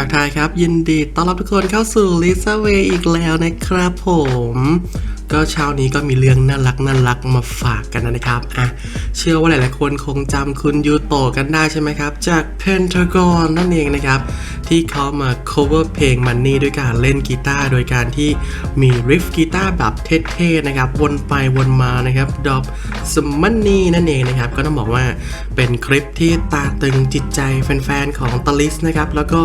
ทักทายครับ ยินดีต้อนรับทุกคนเข้าสู่ Lisa Way อีกแล้วนะครับผม ก็เช้านี้ก็มีเรื่องน่ารักน่ารักมาฝากกันนะครับอะเชื่อว่าหลายๆคนคงจำคุณยูโตะกันได้ใช่ไหมครับ จาก Pentagon นั่นเองนะครับ ที่เขามา cover เพลง Money ด้วยการเล่นกีตาร์โดยการที่มีริฟกีตาร์แบบเท่ๆนะครับ วนไปวนมานะครับดอบสมันนี่นั่นเองนะครับ ก็ต้องบอกว่าเป็นคลิปที่ตาตึงจิตใจแฟนๆของตลิสนะครับแล้วก็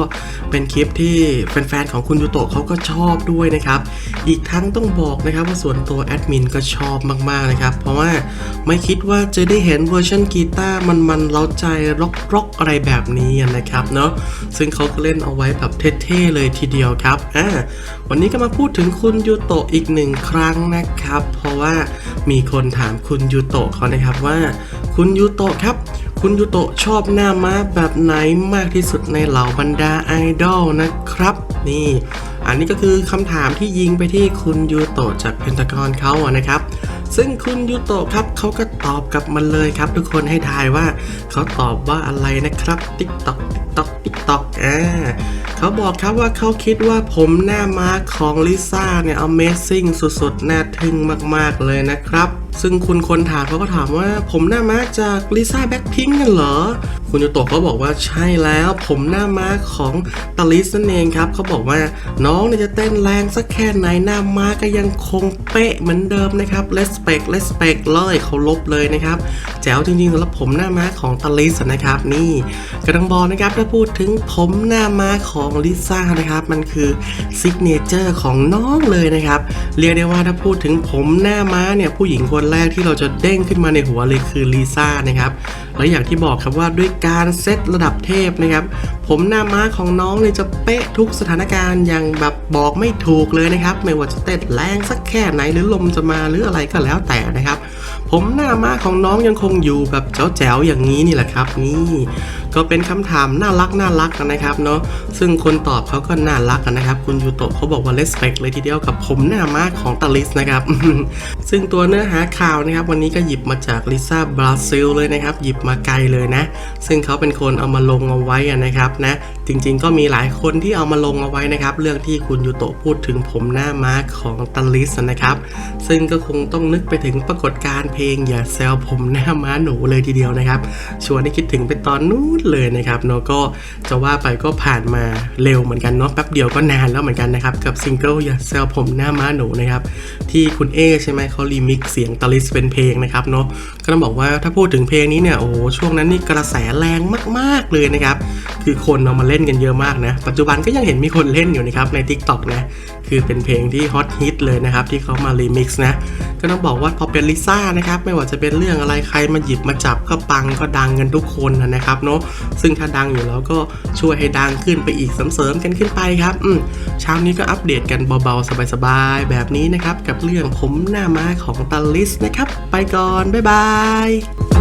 เป็นคลิปที่แฟนๆของคุณยูโตะเขาก็ชอบด้วยนะครับ อีกทั้งต้องบอกนะครับว่าส่วนตัวแอดมินก็ชอบมากๆนะครับ เพราะว่าไม่คิดว่าจะได้เห็นเวอร์ชันกีตาร์มันๆเล้าใจร็อกๆอะไรแบบนี้นะครับเนาะซึ่งเขาก็เล่นเอาไว้แบบเท่ๆเลยทีเดียวครับอ่าวันนี้ก็มาพูดถึงคุณยูโตะอีกหนึ่งครั้งนะครับ เพราะว่ามีคนถามคุณยูโตะเขานะครับว่า คุณยูโตะครับคุณยูโตะชอบหน้าม้าแบบไหนมากที่สุดในเหล่าบรรดาไอดอลนะครับ นี่ อันนี้ก็คือคำถามที่ยิงไปที่คุณยูโตะจากเพนทากอนเขาอะนะครับ ซึ่งคุณยูโตะครับเขาก็ตอบกลับมาเลยครับ ทุกคนให้ทายว่าเขาตอบว่าอะไรนะครับติ๊กตอกติ๊กตอกติ๊กตอกอ่าเขาบอกครับว่าเขาคิดว่าผมหน้าม้าของลิซ่าเนี่ย Amazing สุดๆ น่าทึ่งมากๆเลยนะครับ ซึ่งคุณคนถามเขาก็ถามว่า ผมหน้าม้าจากลิซ่าแบ็คพิงกันเหรอ คุณยูโตะเขาบอกว่าใช่แล้ว ผมหน้าม้าของตาลิสนั่นเองครับเขาบอกว่าน้องเนี่ยจะเต้นแรงสักแค่ไหนหน้าม้าก็ยังคงเป๊ะเหมือนเดิมนะครับ respect respect เลยเคารพเลยนะครับแจ๋วจริงๆสำหรับผมหน้าม้าของตาลิสนะครับนี่กระดังบอกนะครับถ้าพูดถึงผมหน้าม้าของลิซ่านะครับมันคือซิกเนเจอร์ของน้องเลยนะครับเรียกได้ว่าถ้าพูดถึงผมหน้าม้าเนี่ยผู้หญิงคนนแรกที่เราจะเด้งขึ้นมาในหัวเลยคือลิซ่านะครับและอย่างที่บอกครับว่าด้วยการเซตระดับเทพนะครับ ผมหน้าม้าของน้องเนี่ยจะเป๊ะทุกสถานการณ์อย่างแบบบอกไม่ถูกเลยนะครับ ไม่ว่าจะเต้นแรงสักแค่ไหนหรือลมจะมาหรืออะไรก็แล้วแต่นะครับ ผมหน้าม้าของน้องยังคงอยู่แบบแจ๋วๆอย่างนี้นี่แหละครับ นี่ก็เป็นคำถามน่ารักน่ารักนะครับเนาะซึ่งคนตอบเขาก็น่ารักนะครับ คุณยูโตะเขาบอกว่า respect เลยทีเดียวกับผมหน้าม้าของตาลิสนะครับ ซึ่งตัวเนื้อหาข่าวนะครับ วันนี้ก็หยิบมาจากลิซ่าบราซิลเลยนะครับ หยิบมาไกลเลยนะ ซึ่งเขาเป็นคนเอามาลงเอาไว้นะครับนะจริงๆ ก็มีหลายคนที่เอามาลงเอาไว้นะครับ เรื่องที่คุณยูโตะพูดถึงผมหน้าม้าของตาลิสนะครับ ซึ่งก็คงต้องนึกไปถึงปรากฏการณ์เพลงอย่าแซวผมหน้าม้าหนูเลยทีเดียวนะครับ ชวนให้คิดถึงเป็นตอนนู้นเลยนะครับเนาะก็จะว่าไปก็ผ่านมาเร็วเหมือนกันเนาะแป๊บเดียวก็นานแล้วเหมือนกันนะครับกับซิงเกิลอย่าแซวผมหน้าม้าหนูนะครับที่คุณเอใช่ไหมเขารีมิกซ์เสียงตาลิสเป็นเพลงนะครับเนาะก็ต้องบอกว่าถ้าพูดถึงเพลงนี้เนี่ยโอ้โหช่วงนั้นนี่กระแสแรงมาก ๆเลยนะครับคือคนเอามาเล่นล่นกันเยอะมากนะ ปัจจุบันก็ยังเห็นมีคนเล่นอยู่นะครับใน Tik t o อกนะ คือเป็นเพลงที่ฮอตฮิตเลยนะครับ ที่เขามารีมิกซ์นะ ก็ต้องบอกว่าพอเป็นลิซ่านะครับ ไม่ว่าจะเป็นเรื่องอะไรใครมาหยิบมาจับก็ปังก็ดังกันทุกคนนะครับเนาะซึ่งถ้าดังอยู่แล้วก็ช่วยให้ดังขึ้นไปอีกเสริมๆกันขึ้นไปครับอืมเช้านี้ก็อัปเดตกันเบาๆสบายๆแบบนี้นะครับกับเรื่องผมหน้าม้าของตาลิสนะครับ ไปก่อนบ๊ายบาย